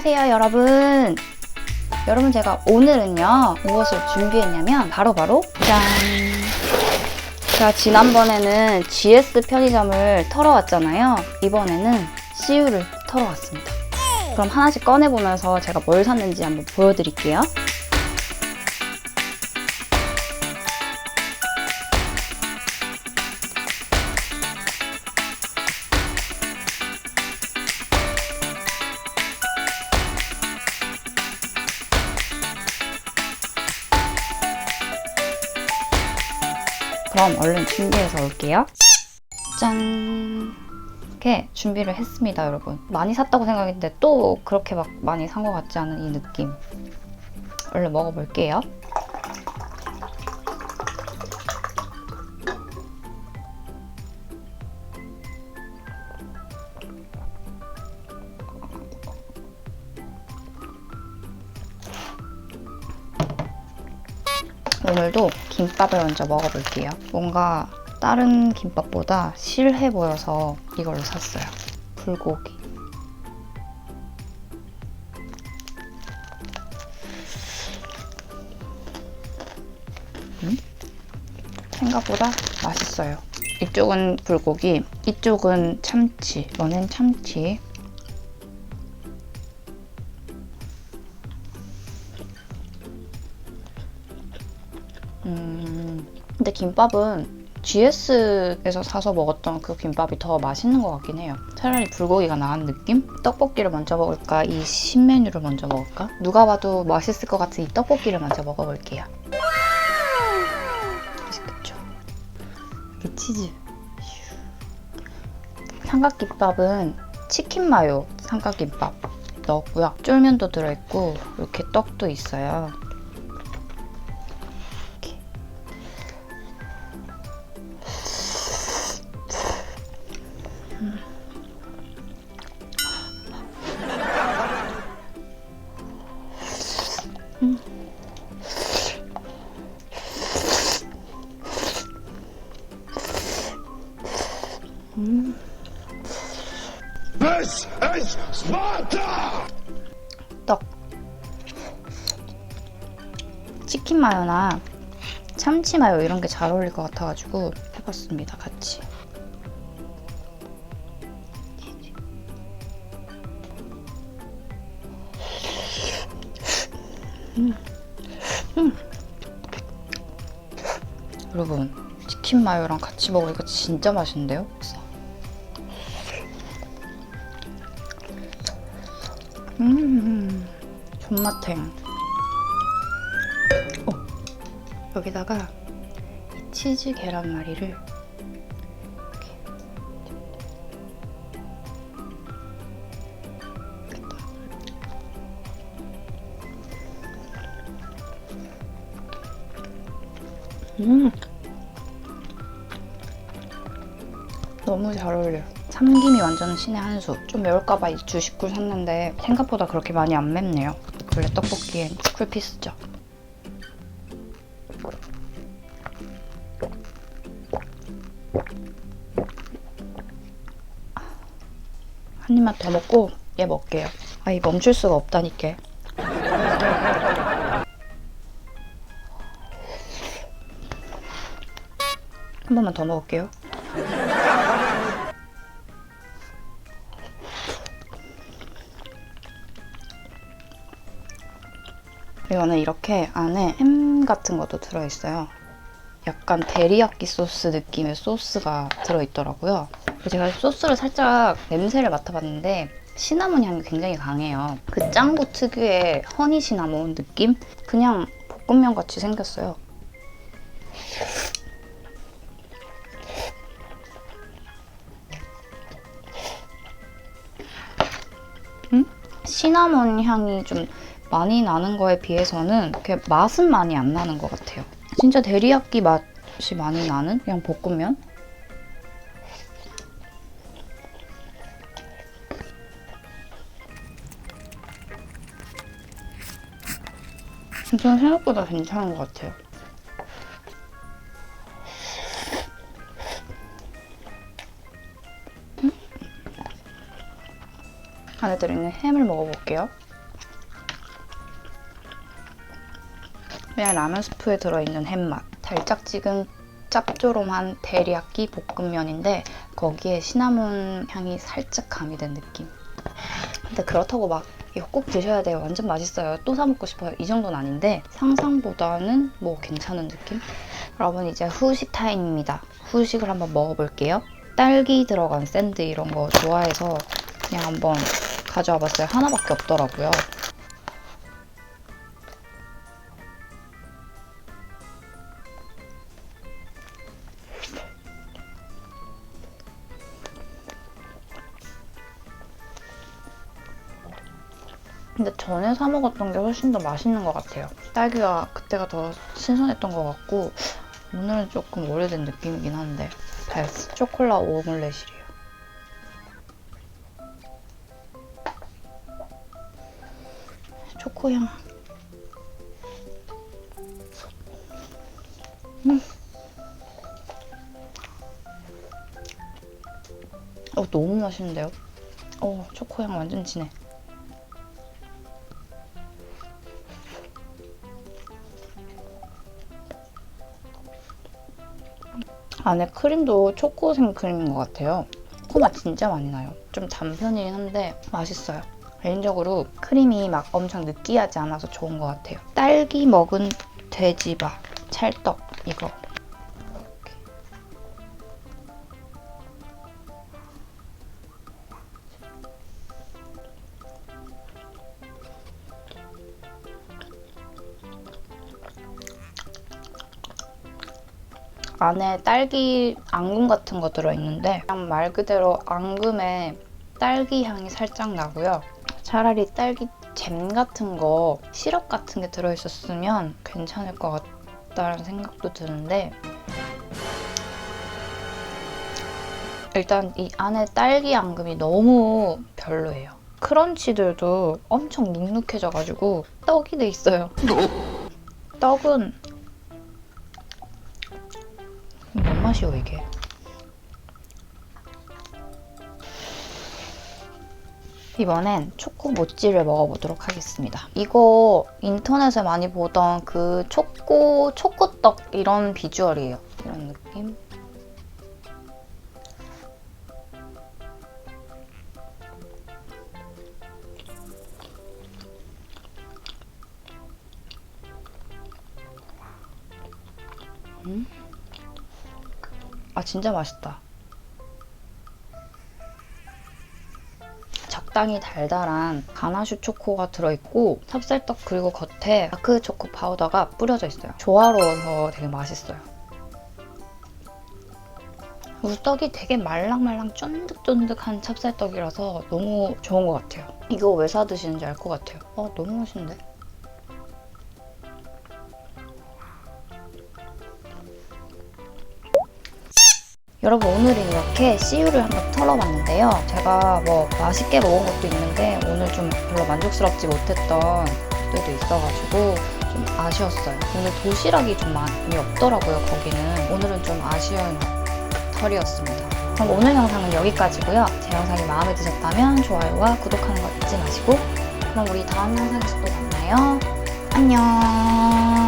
안녕하세요 여러분. 여러분 제가 오늘은요 무엇을 준비했냐면 바로 바로 짠. 제가 지난번에는 GS 편의점을 털어왔잖아요. 이번에는 CU를 털어왔습니다. 그럼 하나씩 꺼내보면서 제가 뭘 샀는지 한번 보여드릴게요 그럼 얼른 준비해서 올게요. 짠! 이렇게 준비를 했습니다, 여러분. 많이 샀다고 생각했는데 또 그렇게 막 많이 산 것 같지 않은 이 느낌. 얼른 먹어볼게요. 오늘도 김밥을 먼저 먹어볼게요. 뭔가 다른 김밥보다 실해 보여서 이걸로 샀어요. 불고기. 음? 생각보다 맛있어요. 이쪽은 불고기, 이쪽은 참치. 이거는 참치. 음, 근데 김밥은 GS에서 사서 먹었던 그 김밥이 더 맛있는 것 같긴 해요. 차라리 불고기가 나은 느낌? 떡볶이를 먼저 먹을까? 이 신메뉴를 먼저 먹을까? 누가 봐도 맛있을 것 같은 이 떡볶이를 먼저 먹어볼게요. 맛있겠죠? 이 치즈. 삼각김밥은 치킨 마요 삼각김밥 넣었고요. 쫄면도 들어있고 이렇게 떡도 있어요. This is Sparta! 떡. 치킨 마요나 참치 마요 이런 게 잘 어울릴 것 같아가지고 해봤습니다, 같이. 음. 음. 여러분, 치킨 마요랑 같이 먹으니까 진짜 맛있는데요? 음, 존맛탱. 어, 여기다가 이 치즈 계란말이를. 음, 너무 잘 어울려요. 참김이 완전 신의 한 수. 좀 매울까봐 이 주식굴 샀는데 생각보다 그렇게 많이 안 맵네요. 원래 떡볶이엔 쿨피스죠. 한 입만 더 먹고 얘 먹게요. 아, 이 멈출 수가 없다니까. 한 번만 더 먹을게요. 이거는 이렇게 안에 햄 같은 것도 들어있어요. 약간 데리야끼 소스 느낌의 소스가 들어있더라고요. 제가 소스를 살짝 냄새를 맡아봤는데 시나몬 향이 굉장히 강해요. 그 짱구 특유의 허니 시나몬 느낌? 그냥 볶음면 같이 생겼어요. 음? 시나몬 향이 좀 많이 나는 거에 비해서는 맛은 많이 안 나는 것 같아요. 진짜 데리야끼 맛이 많이 나는 그냥 볶음면? 저는 생각보다 괜찮은 것 같아요. 음? 안에 들어있는 햄을 먹어볼게요. 그냥 라면 스프에 들어있는 햄맛. 달짝지근 짭조름한 데리야끼 볶음면인데 거기에 시나몬 향이 살짝 가미된 느낌. 근데 그렇다고 막 이거 꼭 드셔야 돼요. 완전 맛있어요. 또 사 먹고 싶어요. 이 정도는 아닌데 상상보다는 뭐 괜찮은 느낌? 여러분 이제 후식 타임입니다. 후식을 한번 먹어볼게요. 딸기 들어간 샌드 이런 거 좋아해서 그냥 한번 가져와 봤어요. 하나밖에 없더라고요. 근데 전에 사 먹었던 게 훨씬 더 맛있는 것 같아요. 딸기가 그때가 더 신선했던 것 같고 오늘은 조금 오래된 느낌이긴 한데 베스 초콜릿 오믈렛이래요. 초코향. 음. 어 너무 맛있는데요? 어 초코향 완전 진해. 안에 크림도 초코 생크림인 것 같아요. 초코맛 진짜 많이 나요. 좀 단 편이긴 한데 맛있어요. 개인적으로 크림이 막 엄청 느끼하지 않아서 좋은 것 같아요. 딸기 먹은 돼지바 찰떡 이거. 안에 딸기 앙금 같은 거 들어있는데 그냥 말 그대로 앙금에 딸기 향이 살짝 나고요. 차라리 딸기 잼 같은 거 시럽 같은 게 들어있었으면 괜찮을 것 같다는 생각도 드는데 일단 이 안에 딸기 앙금이 너무 별로예요. 크런치들도 엄청 눅눅해져가지고 떡이 돼 있어요. 떡은 맛이요 이게? 이번엔 초코 모찌를 먹어보도록 하겠습니다. 이거 인터넷에 많이 보던 그 초코 초코떡 이런 비주얼이에요. 이런 느낌. 아 진짜 맛있다. 적당히 달달한 가나슈 초코가 들어있고 찹쌀떡 그리고 겉에 다크 초코 파우더가 뿌려져 있어요. 조화로워서 되게 맛있어요. 그리고 떡이 되게 말랑말랑 쫀득쫀득한 찹쌀떡이라서 너무 좋은 것 같아요. 이거 왜 사 드시는지 알 것 같아요. 어, 너무 맛있는데? 여러분 오늘은 이렇게 CU를 한번 털어봤는데요. 제가 뭐 맛있게 먹은 것도 있는데 오늘 좀 별로 만족스럽지 못했던 것들도 있어가지고 좀 아쉬웠어요. 오늘 도시락이 좀 많이 없더라고요, 거기는. 오늘은 좀 아쉬운 털이었습니다. 그럼 오늘 영상은 여기까지고요. 제 영상이 마음에 드셨다면 좋아요와 구독하는 거 잊지 마시고 그럼 우리 다음 영상에서 또 만나요. 안녕.